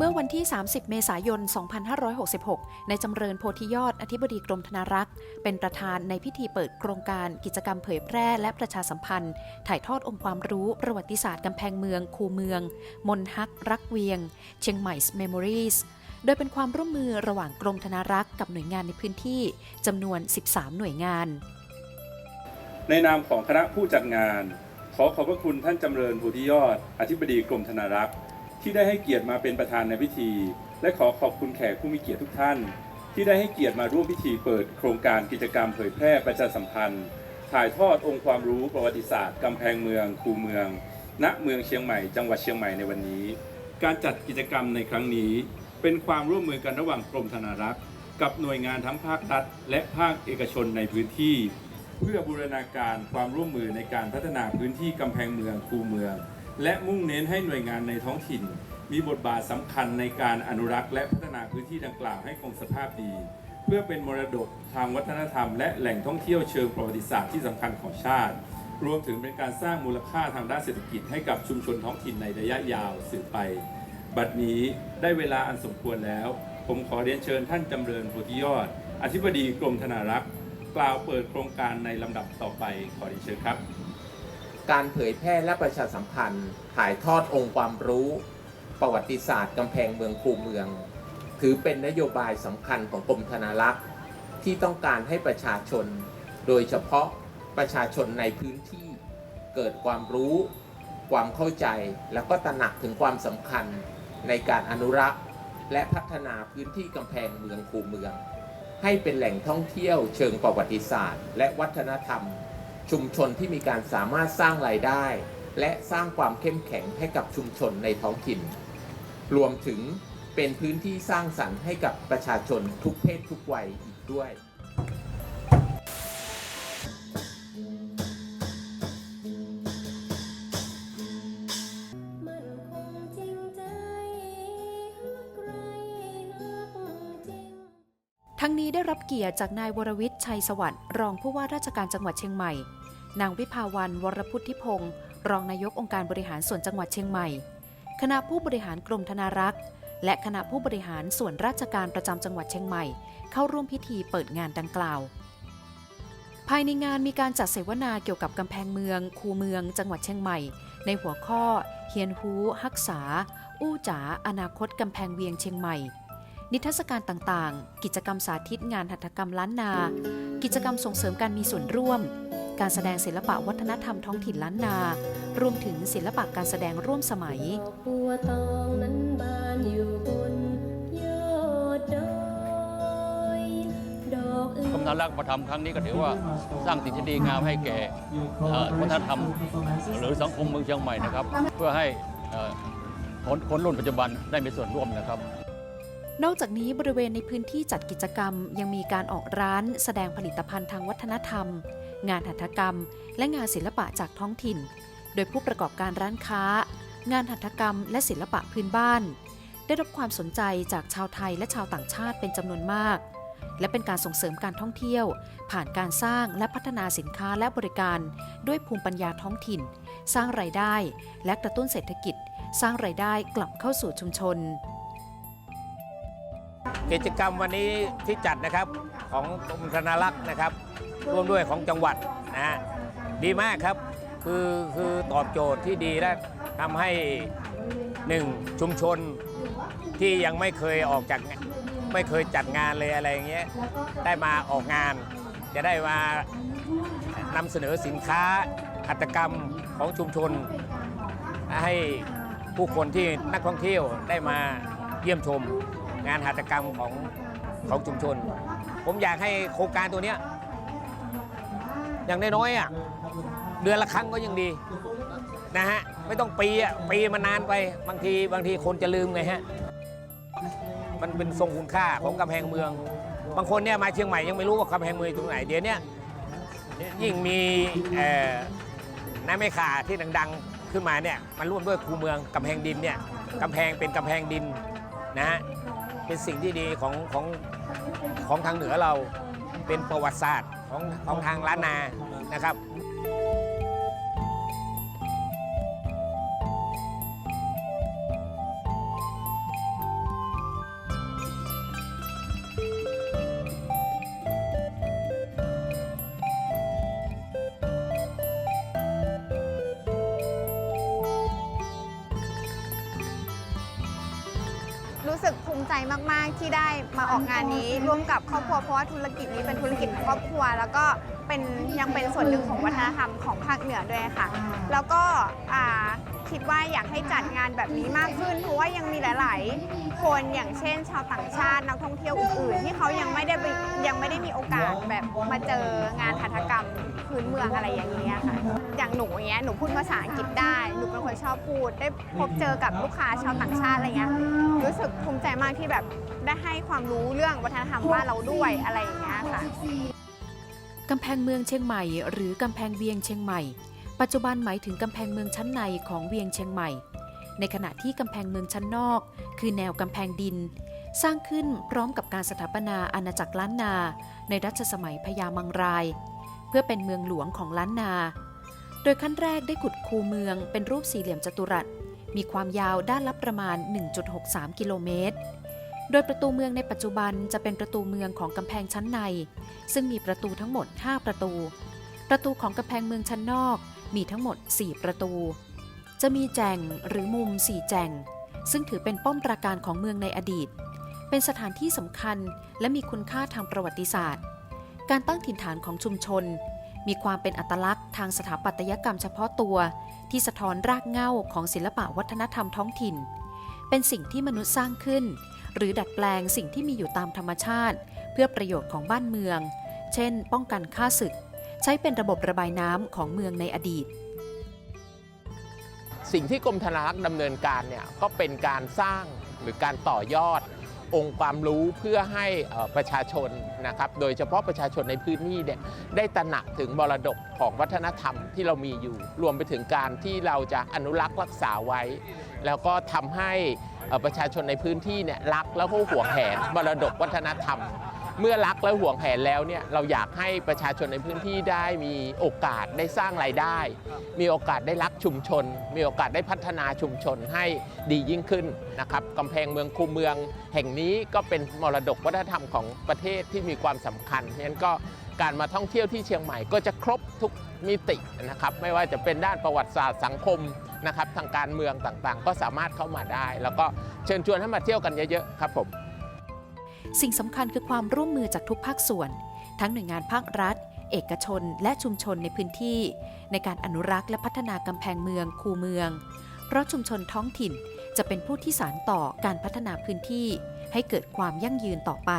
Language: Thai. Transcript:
เมื่อวันที่ 30 เมษายน 2566 ในจำเริญโพธิยอด อธิบดีกรมธนารักษ์ เป็นประธานในพิธีเปิดโครงการกิจกรรมเผยแพร่และประชาสัมพันธ์ ถ่ายทอดองค์ความรู้ประวัติศาสตร์กำแพงเมือง คูเมือง มนฮัก รักเวียง เชียงใหม่ Memories โดยเป็นความร่วมมือระหว่างกรมธนารักษ์กับหน่วยงานในพื้นที่จำนวน 13 หน่วยงาน ในนามของคณะผู้จัดงาน ขอขอบพระคุณท่านจำเริญโพธิยอด อธิบดีกรมธนารักษ์ ที่ได้ให้เกียรติมาเป็นประธานในพิธี และขอขอบคุณแขกผู้มีเกียรติทุกท่าน ที่ได้ให้เกียรติมาร่วมพิธีเปิดโครงการกิจกรรมเผยแพร่ประชาสัมพันธ์ ถ่ายทอดองค์ความรู้ประวัติศาสตร์กำแพงเมือง คูเมือง ณเมืองเชียงใหม่ จังหวัดเชียงใหม่ในวันนี้ การจัดกิจกรรมในครั้งนี้ เป็นความร่วมมือกันระหว่างกรมธนารักษ์ กับหน่วยงานทั้งภาครัฐ และภาคเอกชนในพื้นที่ เพื่อบูรณาการความร่วมมือในการพัฒนาพื้นที่กำแพงเมืองคูเมือง และมุ่งเน้นให้หน่วยงานในท้องถิ่น มีบทบาทสำคัญในการอนุรักษ์ และพัฒนาพื้นที่ดังกล่าวให้คงสภาพดี เพื่อเป็นมรดกทางวัฒนธรรม และแหล่งท่องเที่ยวเชิงประวัติศาสตร์ที่สำคัญของชาติ รวมถึงเป็นการสร้างมูลค่าทางด้านเศรษฐกิจให้กับชุมชนท้องถิ่นในระยะยาวสืบไป บัดนี้ได้เวลาอันสมควรแล้ว ผมขอเรียนเชิญท่านจำเริญโพธิยอด อธิบดีกรมธนารักษ์ กล่าวเปิดโครงการในลำดับต่อไปขอเรียนเชิญครับ การเผยแพร่และประชาสัมพันธ์ ถ่ายทอดองค์ความรู้ ประวัติศาสตร์กำแพงเมืองคูเมือง ถือเป็นนโยบายสำคัญของกรมธนารักษ์ ที่ต้องการให้ประชาชน โดยเฉพาะประชาชนในพื้นที่ เกิดความรู้ ความเข้าใจแล้วก็ตระหนักถึงความสำคัญในการอนุรักษ์ และพัฒนาพื้นที่กำแพงเมืองคูเมือง ให้เป็นแหล่งท่องเที่ยวเชิงประวัติศาสตร์ และวัฒนธรรม ชุมชนที่มีการสามารถสร้างรายได้ และสร้างความเข้มแข็งให้กับชุมชนในท้องถิ่น รวมถึงเป็นพื้นที่สร้างสรรค์ให้กับประชาชนทุกเพศทุกวัยอีกด้วยมันคงจริงใจหากใครหากจริงทั้งนี้ได้รับเกียรติจากนายวรวิทย์ชัยสวัสดิ์รองผู้ว่าราชการจังหวัดเชียงใหม่ นางวิภาวันวรพุทธิพงศ์รองนายกองค์การบริหารส่วนจังหวัดเชียงใหม่ คณะผู้บริหารกรมธนารักษ์ และคณะผู้บริหารส่วนราชการประจำจังหวัดเชียงใหม่ เข้าร่วมพิธีเปิดงานดังกล่าว ภายในงานมีการจัดเสวนาเกี่ยวกับกำแพงเมือง คูเมือง จังหวัดเชียงใหม่ ในหัวข้อ เฮียนฮูฮักษา อู้จ๋าอนาคตกำแพงเวียงเชียงใหม่นิทรรศการต่างๆ กิจกรรมสาธิตงานหัตถกรรมล้านนา กิจกรรมส่งเสริมการมีส่วนร่วม การแสดงศิลปะวัฒนธรรมท้องถิ่นล้านนา รวมถึงศิลปะการแสดงร่วมสมัยดอกบัวตองนั้นบานอยู่บนยอดดอยดอกอื่นกรมธนารักษ์มาทำครั้งนี้ก็ถือว่าสร้างสิ่งที่ดีงามให้แก่เอ่อวัฒนธรรม หรือสังคมเมืองเชียงใหม่นะครับ เพื่อให้เอ่อคนคนรุ่นปัจจุบันได้มีส่วนร่วมนะครับ นอกจากนี้บริเวณในพื้นที่จัดกิจกรรม ยังมีการออกร้านแสดงผลิตภัณฑ์ทางวัฒนธรรม งานหัตถกรรม และงานศิลปะจากท้องถิ่น โดยผู้ประกอบการร้านค้า งานหัตถกรรม และศิลปะพื้นบ้าน ได้รับความสนใจจากชาวไทยและชาวต่างชาติเป็นจำนวนมาก และเป็นการส่งเสริมการท่องเที่ยว ผ่านการสร้างและพัฒนาสินค้าและบริการ ด้วยภูมิปัญญาท้องถิ่น สร้างรายได้ และกระตุ้นเศรษฐกิจ สร้างรายได้กลับเข้าสู่ชุมชน กิจกรรมวันนี้ที่จัดนะครับของกรมธนารักษ์นะครับ ร่วมด้วยของจังหวัดนะฮะดีมากครับคือคือตอบโจทย์ที่ดีและทำให้หนึ่งชุมชนที่ยังไม่เคยออกจากไม่เคยจัดงานเลยอะไรอย่างเงี้ยได้มาออกงาน จะได้มานำเสนอสินค้าหัตกรรมของชุมชน ให้ผู้คนที่นักท่องเที่ยวได้มาเยี่ยมชมงานหัตกรรมของของชุมชน ผมอยากให้โครงการตัวเนี้ย อย่างน้อยๆอะเดือนละครั้งก็ยังดีนะฮะไม่ต้องปีอะปีมันนานไปบางทีบางทีคนจะลืมไงฮะมันเป็นทรงคุณค่าของกำแพงเมือง บางคนเนี่ยมาเชียงใหม่ยังไม่รู้ว่ากำแพงเมืองอยู่ตรงไหนเดี๋ยวนี้ยิ่งมีน้ำไม่ขาที่ดังๆขึ้นมาเนี่ยมันร่วมด้วยคูเมืองกำแพงดินเนี่ยกำแพงเป็นกำแพงดินนะฮะเป็นสิ่งที่ดีของของของทางเหนือเราเป็นประวัติศาสตร์ ของของทางล้านนานะครับ ใจมากๆที่ได้มาออกงานนี้ร่วมกับครอบครัวเพราะว่าธุรกิจนี้เป็นธุรกิจของครอบครัว แล้วก็เป็นยังเป็นส่วนหนึ่งของวัฒนธรรมของภาคเหนือด้วยค่ะ แล้วก็อ่า คิดว่าอยากให้จัดงานแบบนี้มากขึ้น เพราะว่ายังมีหลาย ๆ คนอย่างเช่น ชาวต่างชาตินักท่องเที่ยวอื่น ๆ ที่เขายังไม่ได้ไปยังไม่ได้มีโอกาสแบบมาเจองานหัตถกรรมพื้นเมืองอะไรอย่างเงี้ยค่ะ อย่างหนูอย่างเงี้ยหนูพูดภาษาอังกฤษได้หนูเป็นคนชอบพูด ได้พบเจอกับลูกค้าชาวต่างชาติอะไรเงี้ยรู้สึกภูมิใจมากที่แบบได้ให้ความรู้เรื่องวัฒนธรรมบ้านเราด้วยอะไรอย่างเงี้ยค่ะกำแพงเมืองเชียงใหม่ หรือกำแพงเวียงเชียงใหม่ ปัจจุบันหมายถึงกำแพงเมืองชั้นในของเวียงเชียงใหม่ ในขณะที่กำแพงเมืองชั้นนอก คือแนวกำแพงดิน สร้างขึ้นพร้อมกับการสถาปนาอาณาจักรล้านนา ในรัชสมัยพญามังราย เพื่อเป็นเมืองหลวงของล้านนา โดยขั้นแรกได้ขุดคูเมืองเป็นรูปสี่เหลี่ยมจัตุรัส มีความยาวด้านละประมาณ 1.63 กิโลเมตรโดยประตูเมืองในปัจจุบันจะเป็นประตูเมืองของกำแพงชั้นใน ซึ่งมีประตูทั้งหมด 5 ประตู ประตูของกำแพงเมืองชั้นนอก มีทั้งหมด 4 ประตู จะมีแจงหรือมุม 4 แจง ซึ่งถือเป็นป้อมปราการของเมืองในอดีต เป็นสถานที่สำคัญและมีคุณค่าทางประวัติศาสตร์ การตั้งถิ่นฐานของชุมชน มีความเป็นอัตลักษณ์ทางสถาปัตยกรรมเฉพาะตัว ที่สะท้อนรากเหง้าของศิลปะวัฒนธรรมท้องถิ่น เป็นสิ่งที่มนุษย์สร้างขึ้น หรือดัดแปลงสิ่งที่มีอยู่ตามธรรมชาติ เพื่อประโยชน์ของบ้านเมือง เช่น ป้องกันค่าศึก ใช้เป็นระบบระบายน้ำของเมืองในอดีต สิ่งที่กรมธนารักษ์ดำเนินการเนี่ยก็เป็นการสร้างหรือการต่อยอดองค์ความรู้เพื่อให้ประชาชนนะครับ โดยเฉพาะประชาชนในพื้นที่เนี่ยได้ตระหนักถึงมรดกของวัฒนธรรมที่เรามีอยู่ รวมไปถึงการที่เราจะอนุรักษ์รักษาไว้ แล้วก็ทำให้ประชาชนในพื้นที่เนี่ยรักแล้วก็หวงแหนมรดกวัฒนธรรม เมื่อรักและห่วงแหนแล้วเนี่ยเราอยากให้ประชาชนในพื้นที่ได้มีโอกาสได้สร้างรายได้ มีโอกาสได้รักชุมชน มีโอกาสได้พัฒนาชุมชนให้ดียิ่งขึ้นนะครับกำแพงเมืองคูเมือง แห่งนี้ก็เป็นมรดกวัฒนธรรมของประเทศที่มีความสำคัญเพราะฉะนั้นก็การมาท่องเที่ยวที่เชียงใหม่ก็จะครบทุกมิตินะครับไม่ว่าจะเป็นด้านประวัติศาสตร์สังคมนะครับทางการเมืองต่างๆ ก็สามารถเข้ามาได้ แล้วก็เชิญชวนให้มาเที่ยวกันเยอะๆครับผม สิ่งสำคัญคือความร่วมมือจากทุกภาคส่วน ทั้งหน่วยงานภาครัฐ เอกชน และชุมชนในพื้นที่ ในการอนุรักษ์และพัฒนากำแพงเมือง คูเมือง เพราะชุมชนท้องถิ่นจะเป็นผู้ที่สานต่อการพัฒนาพื้นที่ ให้เกิดความยั่งยืนต่อไป